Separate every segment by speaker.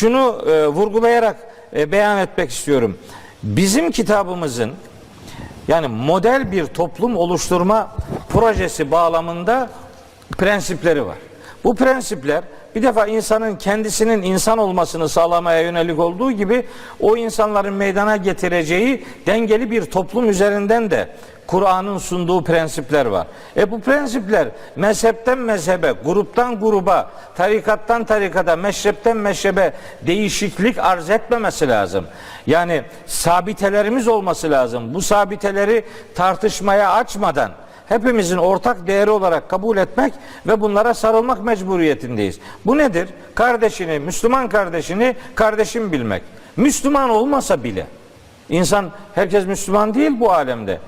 Speaker 1: şunu e, vurgulayarak e, beyan etmek istiyorum. Bizim kitabımızın yani model bir toplum oluşturma projesi bağlamında prensipleri var. Bu prensipler bir defa insanın kendisinin insan olmasını sağlamaya yönelik olduğu gibi o insanların meydana getireceği dengeli bir toplum üzerinden de Kur'an'ın sunduğu prensipler var. E bu prensipler mezhepten mezhebe, gruptan gruba, tarikattan tarikata, meşrepten meşrebe değişiklik arz etmemesi lazım. Yani sabitelerimiz olması lazım. Bu sabiteleri tartışmaya açmadan hepimizin ortak değeri olarak kabul etmek ve bunlara sarılmak mecburiyetindeyiz. Bu nedir? Kardeşini, Müslüman kardeşini kardeşim bilmek. Müslüman olmasa bile insan herkes Müslüman değil bu alemde.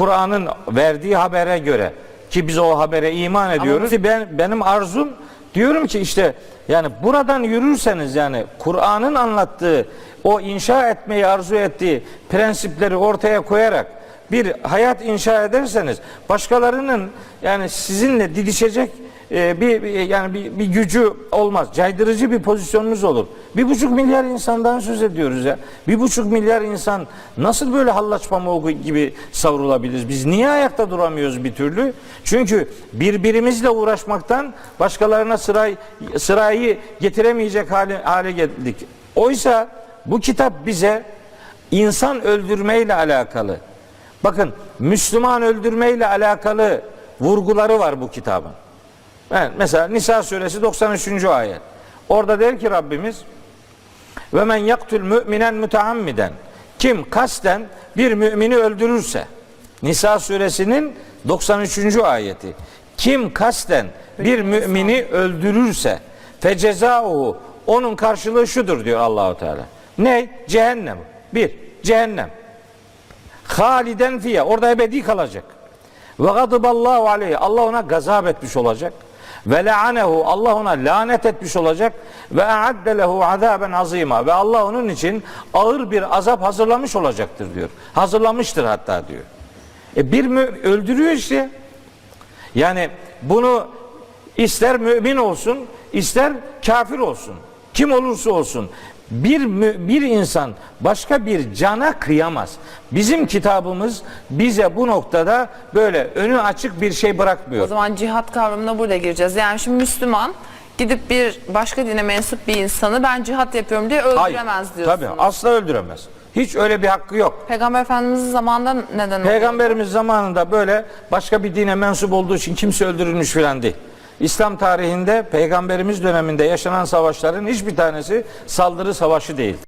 Speaker 1: Kur'an'ın verdiği habere göre ki biz o habere iman ediyoruz. Ben benim arzum diyorum ki işte yani buradan yürürseniz yani Kur'an'ın anlattığı o inşa etmeyi arzu ettiği prensipleri ortaya koyarak bir hayat inşa ederseniz başkalarının yani sizinle didişecek e, bir, yani bir, bir gücü olmaz. Caydırıcı bir pozisyonunuz olur. Bir buçuk milyar insandan söz ediyoruz ya. Bir buçuk milyar insan nasıl böyle hallaç pamuğu gibi savrulabiliriz? Biz niye ayakta duramıyoruz bir türlü? Çünkü birbirimizle uğraşmaktan başkalarına sırayı, sırayı getiremeyecek hale, hale geldik. Oysa bu kitap bize insan öldürmeyle alakalı Bakın Müslüman öldürmeyle alakalı vurguları var bu kitabın. Evet, mesela Nisa suresi 93. ayet. Orada der ki Rabbimiz ve men yaktül müminen müteammiden kim kasten bir mümini öldürürse Nisa suresinin 93. ayeti. Kim kasten bir mümini öldürürse fecezauhu onun karşılığı şudur diyor Allahu Teala. Ne? Cehennem. Bir, cehennem haliden fiye orada ebedi kalacak. Ve gadiballahu aleyhi Allah ona gazap etmiş olacak. Ve le'anehu Allah ona lanet etmiş olacak. Ve a'adde lehu azaben azima ve Allah onun için ağır bir azap hazırlamış olacaktır diyor. Hazırlamıştır hatta diyor. E bir mü öldürüyor işte. Yani bunu ister mümin olsun, ister kafir olsun. Kim olursa olsun bir bir insan başka bir cana kıyamaz. Bizim kitabımız bize bu noktada böyle önü açık bir şey
Speaker 2: O
Speaker 1: bırakmıyor.
Speaker 2: zaman cihat kavramına burada gireceğiz. Yani şimdi Müslüman gidip bir başka dine mensup bir insanı ben cihat yapıyorum diye öldüremez diyorsunuz.
Speaker 1: Tabii asla öldüremez. Hiç öyle bir hakkı yok.
Speaker 2: Peygamber Efendimiz'in zamanında neden?
Speaker 1: Peygamberimiz zamanında böyle başka bir dine mensup olduğu için kimse öldürülmüş filan değil. İslam tarihinde peygamberimiz döneminde yaşanan savaşların hiçbir tanesi saldırı savaşı değil.